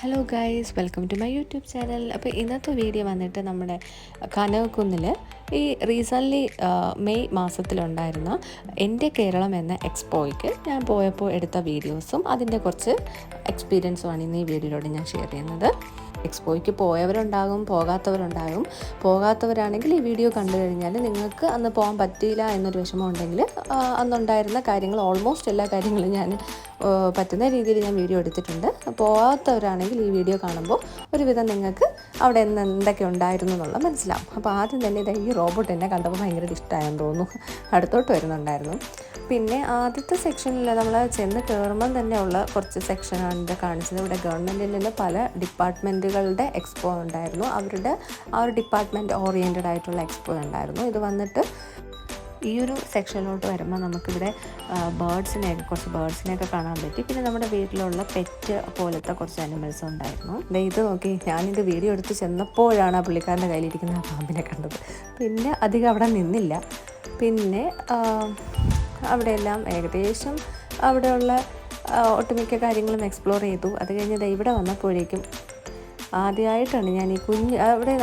Hello guys welcome to my YouTube channel അപ്പോൾ ഇന്നത്തെ video വന്നിട്ട് നമ്മുടെ കനകക്കുന്നിൽ ഈ റീസെന്റ്ലി മെയ് മാസത്തിലുണ്ടായിരുന്ന എന്റെ കേരളം എന്ന എക്സ്പോയ്ക്ക് ഞാൻ പോയപ്പോൾ എടുത്ത വീഡിയോസും അതിന്റെ കുറച്ച് എക്സ്പീരിയൻസുമാണ് ഇന്ന് ഈ വീഡിയോയിലൂടെ ഞാൻ ഷെയർ ചെയ്യുന്നത്. എക്സ്പോയ്ക്ക് പോയവരുണ്ടാകും പോകാത്തവരുണ്ടാകും. പോകാത്തവരാണെങ്കിൽ ഈ വീഡിയോ കണ്ടു കഴിഞ്ഞാൽ നിങ്ങൾക്ക് അന്ന് പോകാൻ പറ്റിയില്ല എന്നൊരു വിഷമം ഉണ്ടെങ്കിൽ അന്നുണ്ടായിരുന്ന കാര്യങ്ങൾ ഓൾമോസ്റ്റ് എല്ലാ കാര്യങ്ങളും ഞാൻ പറ്റുന്ന രീതിയിൽ ഞാൻ വീഡിയോ എടുത്തിട്ടുണ്ട്. പോകാത്തവരാണെങ്കിൽ ഈ വീഡിയോ കാണുമ്പോൾ ഒരുവിധം നിങ്ങൾക്ക് അവിടെ നിന്ന് എന്തൊക്കെ ഉണ്ടായിരുന്നു എന്നുള്ളത് മനസ്സിലാവും. അപ്പോൾ ആദ്യം തന്നെ ഇത് ഈ റോബോട്ട് എന്നെ കണ്ടപ്പോൾ ഭയങ്കര ഇഷ്ടമായെന്ന് തോന്നുന്നു. അടുത്തോട്ട് വരുന്നുണ്ടായിരുന്നു. പിന്നെ ആദ്യത്തെ സെക്ഷനിൽ നമ്മൾ ചെന്ന് കയറുമ്പം തന്നെ ഉള്ള കുറച്ച് സെക്ഷനാണ് ഇത് കാണിച്ചത്. ഇവിടെ ഗവൺമെന്റിൽ നിന്ന് പല ഡിപ്പാർട്ട്മെന്റുകളുടെ എക്സ്പോ ഉണ്ടായിരുന്നു. അവരുടെ ആ ഒരു ഡിപ്പാർട്ട്മെന്റ് ഓറിയന്റഡ് ആയിട്ടുള്ള എക്സ്പോ ഉണ്ടായിരുന്നു. ഇത് വന്നിട്ട് ഈ ഒരു സെക്ഷനിലോട്ട് വരുമ്പോൾ നമുക്കിവിടെ ബേർഡ്സിനെയൊക്കെ കുറച്ച് ബേർഡ്സിനെയൊക്കെ കാണാൻ പറ്റി. പിന്നെ നമ്മുടെ വീട്ടിലുള്ള പെറ്റ് പോലത്തെ കുറച്ച് അനിമൽസ് ഉണ്ടായിരുന്നു. ദേ ഇത് നോക്കി ഞാനിത് വീഡിയോ എടുത്ത് ചെന്നപ്പോഴാണ് ആ പുള്ളിക്കാരന്റെ കയ്യിലിരിക്കുന്ന ആ പാമ്പിനെ കണ്ടത്. പിന്നെ അധികം അവിടെ നിന്നില്ല. പിന്നെ അവിടെയെല്ലാം ഏകദേശം അവിടെയുള്ള ഒട്ടുമിക്ക കാര്യങ്ങളും എക്സ്പ്ലോർ ചെയ്തു. അത് കഴിഞ്ഞ് ദേ ഇവിടെ വന്നപ്പോഴേക്കും ആദ്യമായിട്ടാണ് ഞാൻ ഈ കുഞ്ഞ് അവിടെ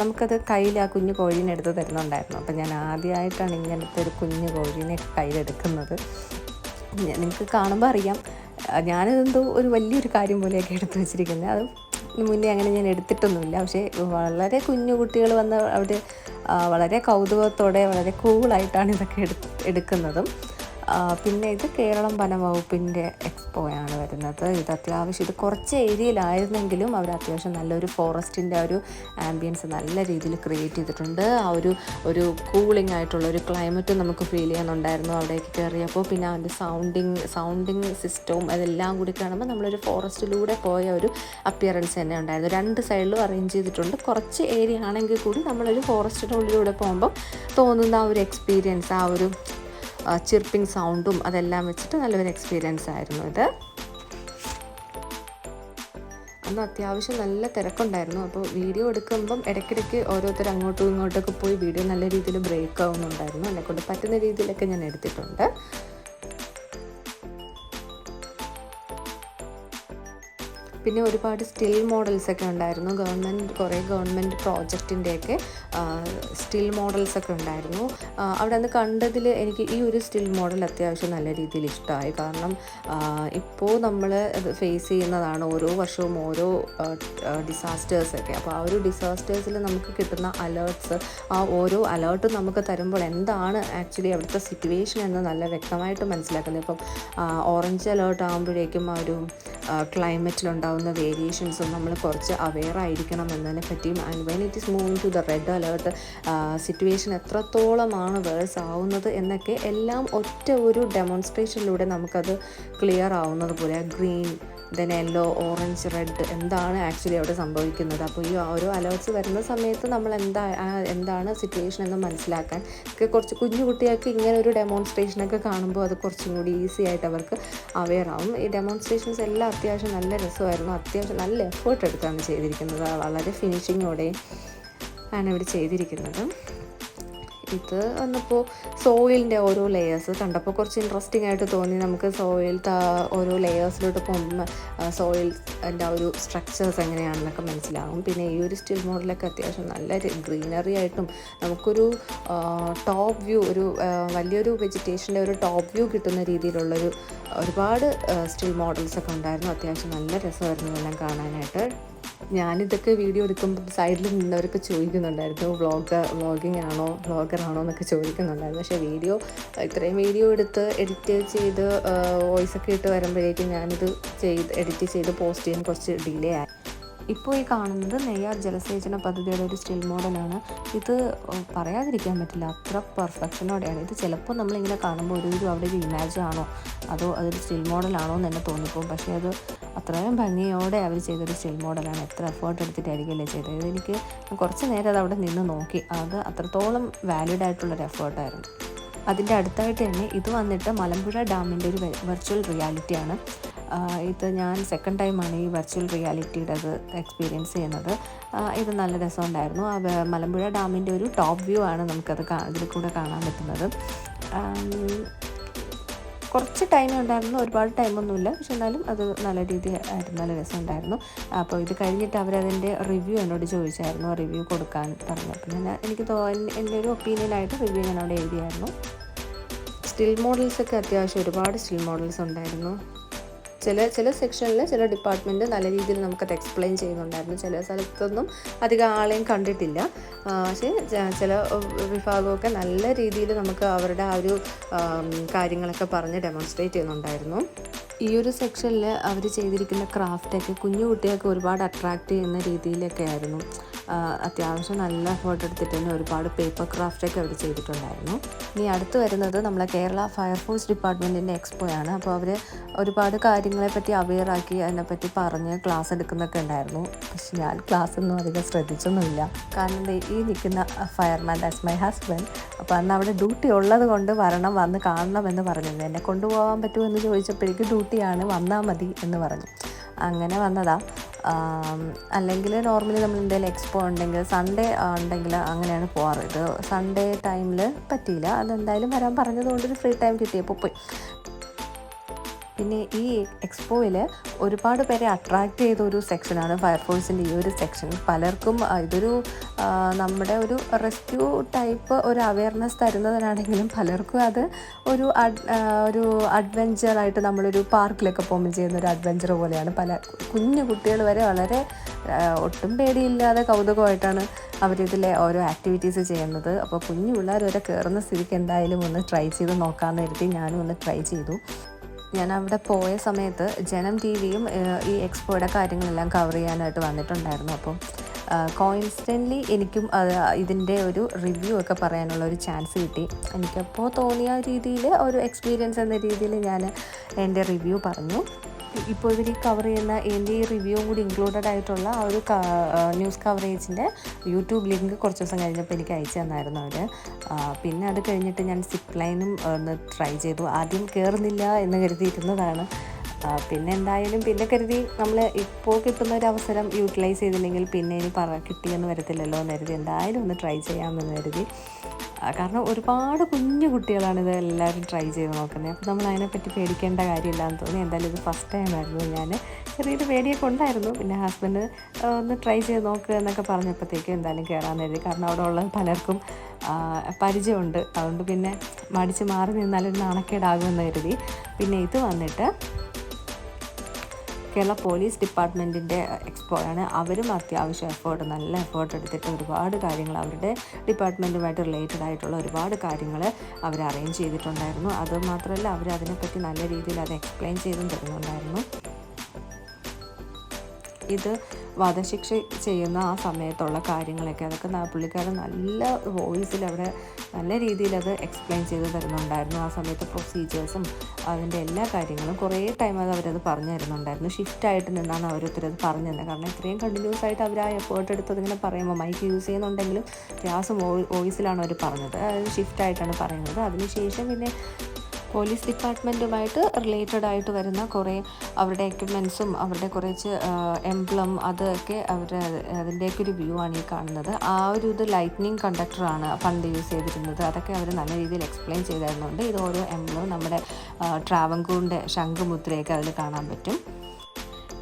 നമുക്കത് കയ്യിൽ ആ കുഞ്ഞു കോഴീനെ എടുത്ത് തരുന്നുണ്ടായിരുന്നു. അപ്പം ഞാൻ ആദ്യമായിട്ടാണ് ഇങ്ങനത്തെ ഒരു കുഞ്ഞു കോഴീനെ കയ്യിലെടുക്കുന്നത്. നിങ്ങൾക്ക് കാണുമ്പോൾ അറിയാം. ഞാനിതെന്തോ ഒരു വലിയൊരു കാര്യം പോലെയൊക്കെ എടുത്തു വെച്ചിരിക്കുന്നത്. അത് മുന്നേ അങ്ങനെ ഞാൻ എടുത്തിട്ടൊന്നുമില്ല. പക്ഷേ വളരെ കുഞ്ഞു കുട്ടികൾ വന്ന് അവർ വളരെ കൗതുകത്തോടെ വളരെ കൂളായിട്ടാണ് ഇതൊക്കെ എടുക്കുന്നതും. പിന്നെ ഇത് കേരളം വനംവകുപ്പിന്റെ എക്സ്പോയാണ് വരുന്നത്. ഇത് അത്യാവശ്യം ഇത് കുറച്ച് ഏരിയയിലായിരുന്നെങ്കിലും അവർ അത്യാവശ്യം നല്ലൊരു ഫോറസ്റ്റിന്റെ ഒരു ആംബിയൻസ് നല്ല രീതിയിൽ ക്രിയേറ്റ് ചെയ്തിട്ടുണ്ട്. ആ ഒരു ഒരു കൂളിംഗ് ആയിട്ടുള്ള ഒരു ക്ലൈമറ്റ് നമുക്ക് ഫീൽ ചെയ്യുന്നുണ്ടായിരുന്നു അവിടേക്ക് കയറിയപ്പോൾ. പിന്നെ അതിന്റെ സൗണ്ടിങ് സൗണ്ടിങ് സിസ്റ്റവും അതെല്ലാം കൂടി കാണുമ്പോൾ നമ്മളൊരു ഫോറസ്റ്റിലൂടെ പോയ ഒരു അപ്പിയറൻസ് തന്നെ ഉണ്ടായിരുന്നു. രണ്ട് സൈഡിലും അറേഞ്ച് ചെയ്തിട്ടുണ്ട്. കുറച്ച് ഏരിയ ആണെങ്കിൽ കൂടി നമ്മളൊരു ഫോറസ്റ്റിന്റെ ഉള്ളിലൂടെ പോകുമ്പോൾ തോന്നുന്ന ആ ഒരു എക്സ്പീരിയൻസ് ആ ഒരു ചിർപ്പിംഗ് സൗണ്ടും അതെല്ലാം വെച്ചിട്ട് നല്ലൊരു എക്സ്പീരിയൻസ് ആയിരുന്നു ഇത്. അന്ന് അത്യാവശ്യം നല്ല തിരക്കുണ്ടായിരുന്നു. അപ്പോൾ വീഡിയോ എടുക്കുമ്പം ഇടയ്ക്കിടയ്ക്ക് ഓരോരുത്തർ അങ്ങോട്ടും ഇങ്ങോട്ടൊക്കെ പോയി വീഡിയോ നല്ല രീതിയിൽ ബ്രേക്ക് ആവുന്നുണ്ടായിരുന്നു. എന്നെക്കൊണ്ട് പറ്റുന്ന രീതിയിലൊക്കെ ഞാൻ എടുത്തിട്ടുണ്ട്. പിന്നെ ഒരുപാട് സ്റ്റിൽ മോഡൽസൊക്കെ ഉണ്ടായിരുന്നു. ഗവൺമെന്റ് കുറേ ഗവൺമെന്റ് പ്രോജക്റ്റിന്റെയൊക്കെ സ്റ്റിൽ മോഡൽസൊക്കെ ഉണ്ടായിരുന്നു. അവിടെ നിന്ന് കണ്ടതിൽ എനിക്ക് ഈ ഒരു സ്റ്റിൽ മോഡൽ അത്യാവശ്യം നല്ല രീതിയിൽ ഇഷ്ടമായി. കാരണം ഇപ്പോൾ നമ്മൾ ഫേസ് ചെയ്യുന്നതാണ് ഓരോ വർഷവും ഓരോ ഡിസാസ്റ്റേഴ്സൊക്കെ അപ്പോൾ ആ ഒരു ഡിസാസ്റ്റേഴ്സിൽ നമുക്ക് കിട്ടുന്ന അലേർട്ട്സ് ആ ഓരോ അലേർട്ടും നമുക്ക് തരുമ്പോൾ എന്താണ് ആക്ച്വലി അവിടുത്തെ സിറ്റുവേഷൻ എന്ന് നല്ല വ്യക്തമായിട്ട് മനസ്സിലാക്കുന്നത്. ഇപ്പം ഓറഞ്ച് അലേർട്ട് ആകുമ്പോഴേക്കും ആ ഒരു ക്ലൈമറ്റിലുണ്ടാകുന്ന വേരിയേഷൻസും നമ്മൾ കുറച്ച് അവെയർ ആയിരിക്കണം എന്നതിനെ പറ്റിയും and when it is moving to the red alert situation എത്രത്തോളമാണ് വേഴ്സ് ആവുന്നത് എന്നൊക്കെ എല്ലാം ഒറ്റ ഒരു ഡെമോൺസ്ട്രേഷനിലൂടെ നമുക്കത് ക്ലിയർ ആവുന്നത് പോലെ green then yellow orange red എന്താണ് ആക്ച്വലി അവിടെ സംഭവിക്കുന്നത്. അപ്പോൾ ഈ ഓരോ അലേർട്ട്സ് വരുന്ന സമയത്ത് നമ്മൾ എന്താ എന്താണ് സിറ്റുവേഷൻ എന്ന് മനസ്സിലാക്കാൻ. കുറച്ച് കുഞ്ഞു കുട്ടികൾക്ക് ഇങ്ങനെ ഒരു ഡെമോൺസ്ട്രേഷനൊക്കെ കാണുമ്പോൾ അത് കുറച്ചും കൂടി ഈസി ആയിട്ട് അവർക്ക് അവെയർ ആവും. ഈ ഡെമോൺസ്ട്രേഷൻസ് എല്ലാം അത്യാവശ്യം നല്ല രസമായിരുന്നു. അത്യാവശ്യം നല്ല എഫേർട്ട് എടുത്താണ് ചെയ്തിരിക്കുന്നത്. വളരെ ഫിനിഷിങ്ങോടെ ആണ് ഇവിടെ ചെയ്തിരിക്കുന്നത്. ഇത് വന്നപ്പോൾ സോയിലിന്റെ ഓരോ ലെയേഴ്സ് കണ്ടപ്പോൾ കുറച്ച് ഇൻട്രസ്റ്റിംഗ് ആയിട്ട് തോന്നി. നമുക്ക് സോയിൽ ഓരോ ലെയേഴ്സിലോട്ട് പോകുമ്പോൾ സോയിൽ എന്റെ ആ ഒരു സ്ട്രക്ചേഴ്സ് എങ്ങനെയാണെന്നൊക്കെ മനസ്സിലാകും പിന്നെ ഈ ഒരു സ്റ്റിൽ മോഡലൊക്കെ അത്യാവശ്യം നല്ല ഗ്രീനറി ആയിട്ടും നമുക്കൊരു ടോപ്പ് വ്യൂ ഒരു വലിയൊരു വെജിറ്റേഷന്റെ ഒരു ടോപ്പ് വ്യൂ കിട്ടുന്ന രീതിയിലുള്ളൊരു ഒരുപാട് സ്റ്റിൽ മോഡൽസൊക്കെ ഉണ്ടായിരുന്നു. അത്യാവശ്യം നല്ല രസമായിരുന്നു എല്ലാം കാണാനായിട്ട്. ഞാനിതൊക്കെ വീഡിയോ എടുക്കുമ്പോൾ സൈഡിൽ നിന്നവരൊക്കെ ചോദിക്കുന്നുണ്ടായിരുന്നു വ്ളോഗർ വ്ളോഗിങ് ആണോ വ്ളോഗർ ആണോ എന്നൊക്കെ ചോദിക്കുന്നുണ്ടായിരുന്നു. പക്ഷേ വീഡിയോ ഇത്രയും വീഡിയോ എടുത്ത് എഡിറ്റ് ചെയ്ത് വോയിസ് ഒക്കെ ഇട്ട് വരുമ്പോഴേക്കും ഞാനിത് ചെയ്ത് എഡിറ്റ് ചെയ്ത് പോസ്റ്റ് ചെയ്യാൻ കുറച്ച് ഡിലേ ആയി. ഇപ്പോൾ ഈ കാണുന്നത് നെയ്യാർ ജലസേചന പദ്ധതിയുടെ ഒരു സ്റ്റിൽ മോഡലാണ് ഇത് പറയാതിരിക്കാൻ പറ്റില്ല. അത്ര പെർഫെക്ഷനോടെയാണ് ഇത് ചിലപ്പോൾ നമ്മളിങ്ങനെ കാണുമ്പോൾ ഒരു ഒരു അവിടെ ഒരു ഇമാജ് ആണോ അതോ അതൊരു സ്റ്റിൽ മോഡലാണോ എന്ന് തന്നെ തോന്നിപ്പോകും. പക്ഷേ അത് അത്രയും ഭംഗിയോടെ അവർ ചെയ്തൊരു സ്റ്റിൽ മോഡലാണ് എത്ര എഫേർട്ട് എടുത്തിട്ടായിരിക്കുമല്ലേ ചെയ്തത്. എനിക്ക് കുറച്ച് നേരം അത് അവിടെ നിന്ന് നോക്കി. അത് അത്രത്തോളം വാലിഡ് ആയിട്ടുള്ളൊരു എഫേർട്ടായിരുന്നു അതിന്റെ അടുത്തായിട്ട് തന്നെ ഇത് വന്നിട്ട് മലമ്പുഴ ഡാമിന്റെ ഒരു വെർച്വൽ റിയാലിറ്റിയാണ് ഇത് ഞാൻ സെക്കൻഡ് ടൈമാണ് ഈ വെർച്വൽ റിയാലിറ്റിയുടെ അത് എക്സ്പീരിയൻസ് ചെയ്യുന്നത് ഇത് നല്ല രസമുണ്ടായിരുന്നു. ആ മലമ്പുഴ ഡാമിന്റെ ഒരു ടോപ്പ് വ്യൂ ആണ് നമുക്കത് ഇതിൽ കൂടെ കാണാൻ പറ്റുന്നത്. കുറച്ച് ടൈം ഉണ്ടായിരുന്നു. ഒരുപാട് ടൈമൊന്നുമില്ല പക്ഷെ എന്നാലും അത് നല്ല രീതി ആയിരുന്നു. നല്ല രസമുണ്ടായിരുന്നു. അപ്പോൾ ഇത് കഴിഞ്ഞിട്ട് അവരതിന്റെ റിവ്യൂ എന്നോട് ചോദിച്ചായിരുന്നു. റിവ്യൂ കൊടുക്കാൻ പറഞ്ഞു. അപ്പം ഞാൻ എനിക്ക് തോന്നി എന്റെ ഒരു ഒപ്പീനിയനായിട്ട് റിവ്യൂ ഞാൻ അവിടെ എഴുതിയായിരുന്നു. സ്റ്റിൽ മോഡൽസൊക്കെ അത്യാവശ്യം ഒരുപാട് സ്റ്റിൽ മോഡൽസ് ഉണ്ടായിരുന്നു. ചില ചില സെക്ഷനിൽ ചില ഡിപ്പാർട്ട്മെന്റ് നല്ല രീതിയിൽ നമുക്കത് എക്സ്പ്ലെയിൻ ചെയ്യുന്നുണ്ടായിരുന്നു. ചില സ്ഥലത്തൊന്നും അധികം ആളെയും കണ്ടിട്ടില്ല. പക്ഷേ ചില വിഭാഗമൊക്കെ നല്ല രീതിയിൽ നമുക്ക് അവരുടെ ആ ഒരു കാര്യങ്ങളൊക്കെ പറഞ്ഞ് ഡെമോൺസ്ട്രേറ്റ് ചെയ്യുന്നുണ്ടായിരുന്നു. ഈ ഒരു സെക്ഷനിൽ അവർ ചെയ്തിരിക്കുന്ന ക്രാഫ്റ്റൊക്കെ കുഞ്ഞു കുട്ടികൾക്ക് ഒരുപാട് അട്രാക്റ്റ് ചെയ്യുന്ന രീതിയിലൊക്കെ ആയിരുന്നു അത്യാവശ്യം നല്ല എഫേർട്ട് എടുത്തിട്ട് തന്നെ ഒരുപാട് പേപ്പർ ക്രാഫ്റ്റൊക്കെ അവിടെ ചെയ്തിട്ടുണ്ടായിരുന്നു. ഇനി അടുത്ത് വരുന്നത് നമ്മളെ കേരള ഫയർഫോഴ്സ് ഡിപ്പാർട്ട്മെന്റിന്റെ എക്സ്പോയാണ് അപ്പോൾ അവർ ഒരുപാട് കാര്യങ്ങളെപ്പറ്റി അവെയറാക്കി അതിനെപ്പറ്റി പറഞ്ഞ് ക്ലാസ് എടുക്കുന്നൊക്കെ ഉണ്ടായിരുന്നു. പക്ഷെ ഞാൻ ക്ലാസ് ഒന്നും അധികം ശ്രദ്ധിച്ചൊന്നുമില്ല. കാരണം ഈ നിൽക്കുന്ന ഫയർമാൻ ദാറ്റ്സ് മൈ ഹസ്ബൻഡ് അപ്പോൾ അന്ന് അവിടെ ഡ്യൂട്ടി ഉള്ളത് കൊണ്ട് വരണം വന്ന് കാണണം എന്ന് പറഞ്ഞിരുന്നു. എന്നെ കൊണ്ടുപോകാൻ പറ്റുമോ എന്ന് ചോദിച്ചപ്പോഴേക്ക് ഡ്യൂട്ടിയാണ് വന്നാൽ മതി എന്ന് പറഞ്ഞു. അങ്ങനെ വന്നതാ. അല്ലെങ്കിൽ നോർമലി നമ്മൾ എന്തെങ്കിലും എക്സ്പോ ഉണ്ടെങ്കിൽ സൺഡേ ഉണ്ടെങ്കിൽ അങ്ങനെയാണ് പോവാറ്. ഇത് സൺഡേ ടൈമിൽ പറ്റിയില്ല. അതെന്തായാലും വരാൻ പറഞ്ഞതുകൊണ്ട് ഒരു ഫ്രീ ടൈം കിട്ടിയപ്പോൾ പോയി. പിന്നെ ഈ എക്സ്പോയിൽ ഒരുപാട് പേരെ അട്രാക്റ്റ് ചെയ്ത ഒരു സെക്ഷനാണ് ഫയർഫോഴ്സിന്റെ ഈ ഒരു സെക്ഷൻ. പലർക്കും ഇതൊരു നമ്മുടെ ഒരു റെസ്ക്യൂ ടൈപ്പ് ഒരു അവയർനെസ് തരുന്നതിനാണെങ്കിലും പലർക്കും അത് ഒരു ഒരു അഡ്വഞ്ചറായിട്ട് നമ്മളൊരു പാർക്കിലൊക്കെ പോകുമ്പോൾ ചെയ്യുന്ന ഒരു അഡ്വഞ്ചർ പോലെയാണ്. പല കുഞ്ഞു കുട്ടികൾ വരെ വളരെ ഒട്ടും പേടിയില്ലാതെ കൗതുകമായിട്ടാണ് അവരിതിലെ ഓരോ ആക്ടിവിറ്റീസ് ചെയ്യുന്നത്. അപ്പോൾ കുഞ്ഞു പിള്ളേർ വരെ കയറുന്ന സ്ഥിതിക്ക് എന്തായാലും ഒന്ന് ട്രൈ ചെയ്ത് നോക്കാമെന്ന് കരുതി ഞാനും ഒന്ന് ട്രൈ ചെയ്തു. ഞാൻ അവിടെ പോയ സമയത്ത് ജനം ടി വിയും ഈ എക്സ്പോയുടെ കാര്യങ്ങളെല്ലാം കവർ ചെയ്യാനായിട്ട് വന്നിട്ടുണ്ടായിരുന്നു. അപ്പം കോയിൻസ്റ്റന്റ്ലി എനിക്കും ഇതിന്റെ ഒരു റിവ്യൂ ഒക്കെ പറയാനുള്ള ഒരു ചാൻസ് കിട്ടി. എനിക്കപ്പോൾ തോന്നിയ രീതിയിൽ ഒരു എക്സ്പീരിയൻസ് എന്ന രീതിയിൽ ഞാൻ എന്റെ റിവ്യൂ പറഞ്ഞു. ഇപ്പോൾ ഇവർ കവർ ചെയ്യുന്ന എന്റെ ഈ റിവ്യൂ കൂടി ഇൻക്ലൂഡഡ് ആയിട്ടുള്ള ആ ഒരു ന്യൂസ് കവറേജിന്റെ യൂട്യൂബ് ലിങ്ക് കുറച്ച് ദിവസം കഴിഞ്ഞപ്പോൾ എനിക്ക് അയച്ചു തന്നായിരുന്നു അവർ പിന്നെ അത് കഴിഞ്ഞിട്ട് ഞാൻ സിപ്പ് ലൈനും ഒന്ന് ട്രൈ ചെയ്തു. ആദ്യം കയറുന്നില്ല എന്ന് കരുതിയിരുന്നതാണ്. പിന്നെ എന്തായാലും പിന്നെ കരുതി നമ്മൾ ഇപ്പോൾ കിട്ടുന്ന ഒരു അവസരം യൂട്ടിലൈസ് ചെയ്തില്ലെങ്കിൽ പിന്നെ ഇനി പറ കിട്ടിയെന്ന് വരത്തില്ലല്ലോ എന്ന് കരുതി. എന്തായാലും ഒന്ന് ട്രൈ ചെയ്യാമെന്ന് കരുതി. കാരണം ഒരുപാട് കുഞ്ഞു കുട്ടികളാണ് ഇത് എല്ലാവരും ട്രൈ ചെയ്ത് നോക്കുന്നത്. അപ്പോൾ നമ്മൾ അതിനെപ്പറ്റി പേടിക്കേണ്ട കാര്യമില്ല എന്ന് തോന്നി. എന്തായാലും ഇത് ഫസ്റ്റ് ടൈം ആയിരുന്നു ഞാൻ ചെറിയൊരു പേടിയൊക്കെ ഉണ്ടായിരുന്നു. പിന്നെ ഹസ്ബൻഡ് ഒന്ന് ട്രൈ ചെയ്ത് നോക്കുക എന്നൊക്കെ പറഞ്ഞപ്പോഴത്തേക്കും എന്തായാലും കയറാമെന്ന് കരുതി. കാരണം അവിടെ ഉള്ള പലർക്കും പരിചയമുണ്ട്. അതുകൊണ്ട് പിന്നെ മടിച്ച് മാറി നിന്നാലൊരു നാണക്കേടാകുമെന്ന് കരുതി. പിന്നെ ഇത് വന്നിട്ട് കേരള പോലീസ് ഡിപ്പാർട്ട്മെന്റിന്റെ എക്സ്പോ ആണ്. അവരും അത്യാവശ്യം എഫേർട്ട് നല്ല എഫേർട്ട് എടുത്തിട്ട് ഒരുപാട് കാര്യങ്ങൾ അവരുടെ ഡിപ്പാർട്ട്മെന്റുമായിട്ട് റിലേറ്റഡ് ആയിട്ടുള്ള ഒരുപാട് കാര്യങ്ങൾ അവർ അറേഞ്ച് ചെയ്തിട്ടുണ്ടായിരുന്നു. അതുമാത്രമല്ല അവർ അതിനെപ്പറ്റി നല്ല രീതിയിൽ അത് എക്സ്പ്ലെയിൻ ചെയ്തും തരുന്നുണ്ടായിരുന്നു. ഇത് വധശിക്ഷ ചെയ്യുന്ന ആ സമയത്തുള്ള കാര്യങ്ങളൊക്കെ അതൊക്കെ പുള്ളിക്കാരൻ നല്ല വോയിസിൽ അവിടെ നല്ല രീതിയിൽ അത് എക്സ്പ്ലെയിൻ ചെയ്ത് തരുന്നുണ്ടായിരുന്നു. ആ സമയത്ത് പ്രൊസീജിയേഴ്സും അതിന്റെ എല്ലാ കാര്യങ്ങളും കുറേ ടൈം അത് അവരത് പറഞ്ഞു തരുന്നുണ്ടായിരുന്നു ഷിഫ്റ്റായിട്ട് നിന്നാണ് അവരൊത്തിരി പറഞ്ഞു തന്നെ കാരണം ഇത്രയും കണ്ടിന്യൂസ് ആയിട്ട് അവർ ആ എഫേർട്ട് എടുത്തത് ഇങ്ങനെ പറയുമ്പോൾ മൈക്ക് യൂസ് ചെയ്യുന്നുണ്ടെങ്കിലും ഗ്യാസ് വോയിസിലാണ് അവർ പറഞ്ഞത്. അതായത് ഷിഫ്റ്റായിട്ടാണ് പറയുന്നത്. അതിനുശേഷം പിന്നെ പോലീസ് ഡിപ്പാർട്ട്മെന്റുമായിട്ട് റിലേറ്റഡ് ആയിട്ട് വരുന്ന കുറേ അവരുടെ എക്യുപ്മെൻസും അവരുടെ കുറച്ച് എംബ്ലം അതൊക്കെ അവരുടെ അതിന്റെയൊക്കെ ഒരു വ്യൂ ആണ് ഈ കാണുന്നത്. ആ ഒരു ഇത് ലൈറ്റ്നിങ് കണ്ടക്ടറാണ് പണ്ട് യൂസ് ചെയ്തിരുന്നത്. അതൊക്കെ അവർ നല്ല രീതിയിൽ എക്സ്പ്ലെയിൻ ചെയ്തായിരുന്നുണ്ട്. ഇത് ഓരോ എംബ്ലം നമ്മുടെ ട്രാവൻകൂറിന്റെ ശംഖുമുദ്രയൊക്കെ അതിൽ കാണാൻ പറ്റും.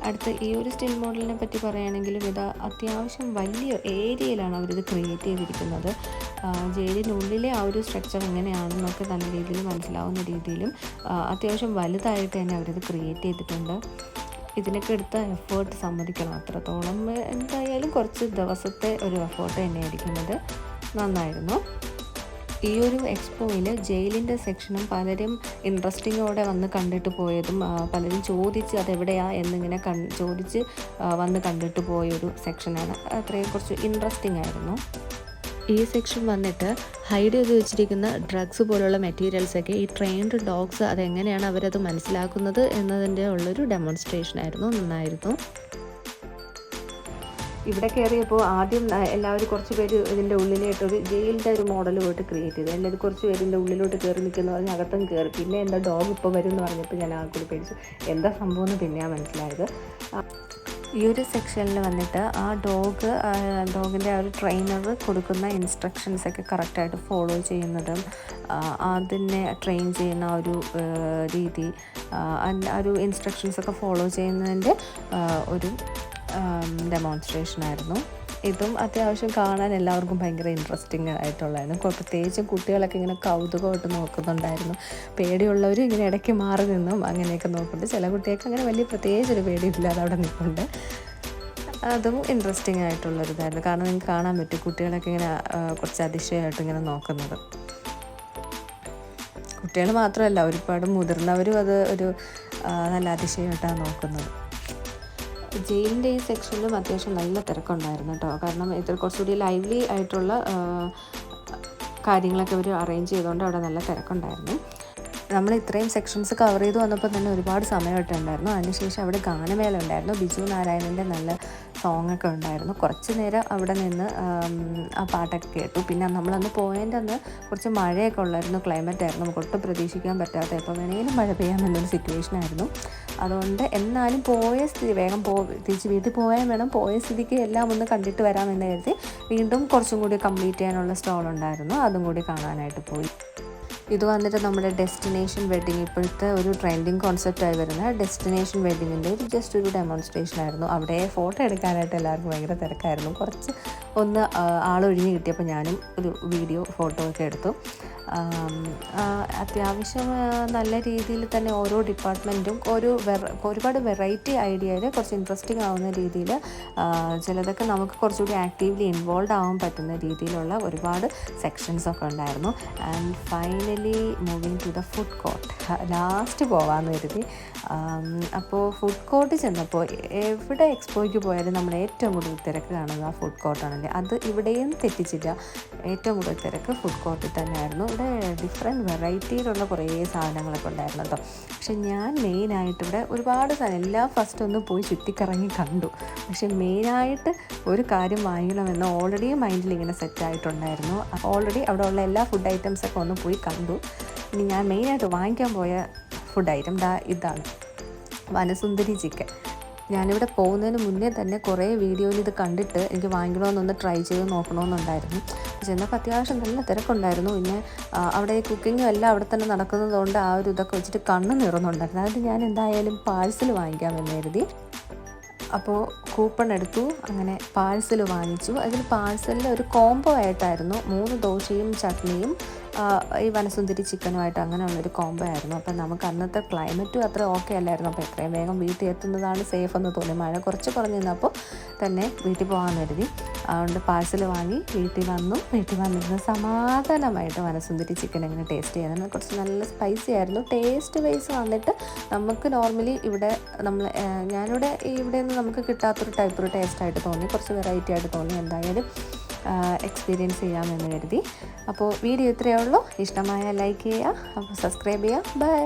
അടുത്ത ഈ ഒരു സ്റ്റിൽ മോഡലിനെ പറ്റി പറയുകയാണെങ്കിലും ഇത് അത്യാവശ്യം വലിയ ഏരിയയിലാണ് അവരിത് ക്രിയേറ്റ് ചെയ്തിരിക്കുന്നത്. ജയിലിനുള്ളിലെ ആ ഒരു സ്ട്രക്ചർ എങ്ങനെയാണെന്നൊക്കെ നല്ല രീതിയിൽ മനസ്സിലാവുന്ന രീതിയിലും അത്യാവശ്യം വലുതായിട്ട് തന്നെ അവരിത് ക്രിയേറ്റ് ചെയ്തിട്ടുണ്ട്. ഇതിനൊക്കെ എടുത്ത എഫേർട്ട് സമ്മതിക്കണം അത്രത്തോളം. എന്തായാലും കുറച്ച് ദിവസത്തെ ഒരു എഫേർട്ട് തന്നെയായിരിക്കുന്നത് നന്നായിരുന്നു. ഈ ഒരു എക്സ്പോയിൽ ജയിലിന്റെ സെക്ഷനും പലരും ഇൻട്രസ്റ്റിങ്ങോടെ വന്ന് കണ്ടിട്ട് പോയതും പലരും ചോദിച്ച് അതെവിടെയാ എന്നിങ്ങനെ കൺ ചോദിച്ച് വന്ന് കണ്ടിട്ട് പോയൊരു സെക്ഷനാണ്. അത്രയും കുറച്ച് ഇൻട്രസ്റ്റിംഗ് ആയിരുന്നു ഈ സെക്ഷൻ വന്നിട്ട് ഹൈഡ് ചെയ്ത് വെച്ചിരിക്കുന്ന ഡ്രഗ്സ് പോലുള്ള മെറ്റീരിയൽസൊക്കെ ഈ ട്രെയിൻഡ് ഡോഗ്സ് അതെങ്ങനെയാണ് അവരത് മനസ്സിലാക്കുന്നത് എന്നതിന്റെ ഉള്ളൊരു ഡെമോൺസ്ട്രേഷൻ ആയിരുന്നു നന്നായിരുന്നു. ഇവിടെ കയറിയപ്പോൾ ആദ്യം എല്ലാവരും കുറച്ച് പേര് ഇതിന്റെ ഉള്ളിലായിട്ട് ഒരു ജയിലിന്റെ ഒരു മോഡൽ പോയിട്ട് ക്രിയേറ്റ് ചെയ്തു. എല്ലാവരും കുറച്ച് പേര് ഇതിന്റെ ഉള്ളിലോട്ട് കയറി നിൽക്കുന്ന. പറഞ്ഞ് അകത്തും കയറി. പിന്നെ എന്താ ഡോഗ് ഇപ്പോൾ വരും എന്ന് പറഞ്ഞപ്പോൾ ഞാൻ ആൾക്കൂടി പേടിച്ചു. എന്താ സംഭവം എന്ന് പിന്നെയാണ് മനസ്സിലായത്. ഈ ഒരു സെക്ഷനിൽ വന്നിട്ട് ആ ഡോഗ് ഡോഗിന്റെ ആ ഒരു ട്രെയിനർ കൊടുക്കുന്ന ഇൻസ്ട്രക്ഷൻസൊക്കെ കറക്റ്റായിട്ട് ഫോളോ ചെയ്യുന്നതും അതിനെ ട്രെയിൻ ചെയ്യുന്ന ഒരു രീതി ഒരു ഇൻസ്ട്രക്ഷൻസൊക്കെ ഫോളോ ചെയ്യുന്നതിന്റെ ഒരു ഡെമോൺസ്ട്രേഷൻ ആയിരുന്നു. ഇതും അത്യാവശ്യം കാണാൻ എല്ലാവർക്കും ഭയങ്കര ഇൻട്രസ്റ്റിംഗ് ആയിട്ടുള്ളതായിരുന്നു. പ്രത്യേകിച്ചും കുട്ടികളൊക്കെ ഇങ്ങനെ കൗതുകമായിട്ട് നോക്കുന്നുണ്ടായിരുന്നു. പേടിയുള്ളവർ ഇങ്ങനെ ഇടയ്ക്ക് മാറി നിന്നും അങ്ങനെയൊക്കെ നോക്കുന്നുണ്ട്. ചില കുട്ടികൾക്ക് അങ്ങനെ വലിയ പ്രത്യേകിച്ചൊരു പേടിയില്ലാതെ അവിടെ നിൽക്കുന്നുണ്ട് അതും ഇൻട്രസ്റ്റിംഗ് ആയിട്ടുള്ളൊരിതായിരുന്നു. കാരണം നിങ്ങൾക്ക് കാണാൻ പറ്റും കുട്ടികളൊക്കെ ഇങ്ങനെ കുറച്ച് അതിശയമായിട്ട് ഇങ്ങനെ നോക്കുന്നത്. കുട്ടികൾ മാത്രമല്ല ഒരുപാട് മുതിർന്നവരും അത് ഒരു നല്ല അതിശയമായിട്ടാണ് നോക്കുന്നത്. ജയിലിന്റെ ഈ സെക്ഷനിലും അത്യാവശ്യം നല്ല തിരക്കുണ്ടായിരുന്നു കേട്ടോ. കാരണം ഇതിൽ കുറച്ചുകൂടി ലൈവ്ലി ആയിട്ടുള്ള കാര്യങ്ങളൊക്കെ അവർ അറേഞ്ച് ചെയ്തുകൊണ്ട് അവിടെ നല്ല തിരക്കുണ്ടായിരുന്നു. നമ്മൾ ഇത്രയും സെക്ഷൻസ് കവർ ചെയ്തു വന്നപ്പോൾ തന്നെ ഒരുപാട് സമയം സമയമായിട്ടുണ്ടായിരുന്നു. അതിനുശേഷം അവിടെ ഗാനമേള ഉണ്ടായിരുന്നു. ബിജു നാരായണന്റെ നല്ല സോങ് ഒക്കെ ഉണ്ടായിരുന്നു. കുറച്ച് നേരം അവിടെ നിന്ന് ആ പാട്ടൊക്കെ കേട്ടു. പിന്നെ നമ്മളന്ന് പോയതിന്റെ അന്ന് കുറച്ച് മഴയൊക്കെ ഉള്ളായിരുന്നു. ക്ലൈമറ്റ് ആയിരുന്നു. നമുക്ക് ഒട്ടും പ്രതീക്ഷിക്കാൻ പറ്റാത്ത എപ്പോൾ വേണമെങ്കിലും മഴ പെയ്യാമെന്നൊരു സിറ്റുവേഷൻ ആയിരുന്നു. അതുകൊണ്ട് എന്നാലും പോയ സ്ഥിതി വേഗം പോ തിരിച്ച് വീട്ടിൽ പോയാൽ വേണം. പോയ സ്ഥിതിക്ക് എല്ലാം ഒന്ന് കണ്ടിട്ട് വരാമെന്ന് കരുതി വീണ്ടും കുറച്ചും കൂടി കംപ്ലീറ്റ് ചെയ്യാനുള്ള സ്റ്റോൾ ഉണ്ടായിരുന്നു. അതും കൂടി കാണാനായിട്ട് പോയി. ഇത് വന്നിട്ട് നമ്മുടെ ഡെസ്റ്റിനേഷൻ വെഡിങ് ഇപ്പോഴത്തെ ഒരു ട്രെൻഡിങ് കോൺസെപ്റ്റായി വരുന്ന ഡെസ്റ്റിനേഷൻ വെഡിങ്ങിന്റെ ഒരു ജസ്റ്റ് ഒരു ഡെമോൺസ്ട്രേഷൻ ആയിരുന്നു. അവിടെ ഫോട്ടോ എടുക്കാനായിട്ട് എല്ലാവർക്കും ഭയങ്കര തിരക്കായിരുന്നു. കുറച്ച് ഒന്ന് ആളൊഴിഞ്ഞ് കിട്ടിയപ്പോൾ ഞാനും ഒരു വീഡിയോ ഫോട്ടോ ഒക്കെ എടുത്തു. അത്യാവശ്യം നല്ല രീതിയിൽ തന്നെ ഓരോ ഡിപ്പാർട്ട്മെന്റും ഒരു ഒരുപാട് വെറൈറ്റി ഐഡിയയിൽ കുറച്ച് ഇൻട്രസ്റ്റിംഗ് ആവുന്ന രീതിയിൽ ചിലതൊക്കെ നമുക്ക് കുറച്ചുകൂടി ആക്റ്റീവ്ലി ഇൻവോൾവ് ആവാൻ പറ്റുന്ന രീതിയിലുള്ള ഒരുപാട് സെക്ഷൻസ് ഒക്കെ ഉണ്ടായിരുന്നു. And finally moving to the food court. Last പോവാമെന്ന് കരുതി. അപ്പോൾ ഫുഡ് കോർട്ട് ചെന്നപ്പോൾ എവിടെ എക്സ്പോയ്ക്ക് പോയാലും നമ്മൾ ഏറ്റവും കൂടുതൽ തിരക്ക് കാണുന്നത് ആ ഫുഡ് കോർട്ടാണല്ലേ അത് ഇവിടെയും തെറ്റിച്ചില്ല. ഏറ്റവും കൂടുതൽ തിരക്ക് ഫുഡ് കോർട്ടിൽ തന്നെയായിരുന്നു. ഇവിടെ ഡിഫറെന്റ് വെറൈറ്റിയിലുള്ള കുറേ സാധനങ്ങളൊക്കെ ഉണ്ടായിരുന്നു കേട്ടോ. പക്ഷെ ഞാൻ മെയിനായിട്ട് ഇവിടെ ഒരുപാട് സാധനം എല്ലാം ഫസ്റ്റ് ഒന്ന് പോയി ചുറ്റിക്കറങ്ങി കണ്ടു. പക്ഷെ മെയിനായിട്ട് ഒരു കാര്യം വാങ്ങിക്കണമെന്ന് ഓൾറെഡി മൈൻഡിൽ ഇങ്ങനെ സെറ്റ് ആയിട്ടുണ്ടായിരുന്നു. ഓൾറെഡി അവിടെ ഉള്ള എല്ലാ ഫുഡ് ഐറ്റംസൊക്കെ ഒന്ന് പോയി കണ്ടു. ഇനി ഞാൻ മെയിനായിട്ട് വാങ്ങിക്കാൻ പോയ ഫുഡ് ഐറ്റം ഇതാണ്. വനസുന്ദരി ചിക്കൻ ഞാനിവിടെ പോകുന്നതിന് മുന്നേ തന്നെ കുറേ വീഡിയോയിൽ ഇത് കണ്ടിട്ട് എനിക്ക് വാങ്ങിക്കണമെന്നൊന്ന് ട്രൈ ചെയ്ത് നോക്കണമെന്നുണ്ടായിരുന്നു ചെന്നപ്പോൾ അത്യാവശ്യം നല്ല തിരക്കുണ്ടായിരുന്നു. പിന്നെ അവിടെ ഈ കുക്കിങ്ങും എല്ലാം അവിടെ തന്നെ നടക്കുന്നതുകൊണ്ട് ആ ഒരു ഇതൊക്കെ വെച്ചിട്ട് കണ്ണ് നിറന്നുണ്ടായിരുന്നു അതിന് ഞാൻ എന്തായാലും പാഴ്സൽ വാങ്ങിക്കാമെന്ന് കരുതി. അപ്പോൾ കൂപ്പൺ എടുത്തു. അങ്ങനെ പാഴ്സൽ വാങ്ങിച്ചു. അതിൽ പാഴ്സലിൽ ഒരു കോംബോ ആയിട്ടായിരുന്നു. മൂന്ന് ദോശയും ചട്നിയും ഈ വനസുന്ദരി ചിക്കനുമായിട്ട് അങ്ങനെയുള്ളൊരു കോംബോ ആയിരുന്നു. അപ്പം നമുക്ക് അന്നത്തെ ക്ലൈമറ്റും അത്ര ഓക്കെ അല്ലായിരുന്നു. അപ്പോൾ എത്രയും വേഗം വീട്ടിൽ എത്തുന്നതാണ് സേഫ് എന്ന് തോന്നി. മഴ കുറച്ച് കുറഞ്ഞു നിന്നപ്പോൾ തന്നെ വീട്ടിൽ പോകാൻ കരുതി. അതുകൊണ്ട് പാഴ്സൽ വാങ്ങി വീട്ടിൽ വന്നു. വീട്ടിൽ വന്നിരുന്ന് സമാധാനമായിട്ട് വനസുന്ദരി ചിക്കൻ അങ്ങനെ ടേസ്റ്റ് ചെയ്യുന്നത് കുറച്ച് നല്ല സ്പൈസി ആയിരുന്നു. ടേസ്റ്റ് വൈസ് വന്നിട്ട് നമുക്ക് നോർമലി ഇവിടെ നമ്മൾ ഞാനിവിടെ ഇവിടെ നിന്ന് നമുക്ക് കിട്ടാത്തൊരു ടൈപ്പ് ഒരു ടേസ്റ്റായിട്ട് തോന്നി. കുറച്ച് വെറൈറ്റി ആയിട്ട് തോന്നി. എന്തായാലും എക്സ്പീരിയൻസ് ചെയ്യാമെന്ന് കരുതി. അപ്പോൾ വീഡിയോ ഇത്രയേ ഉള്ളൂ. ഇഷ്ടമായ ലൈക്ക് ചെയ്യുക. അപ്പോൾ സബ്സ്ക്രൈബ് ചെയ്യുക. ബൈ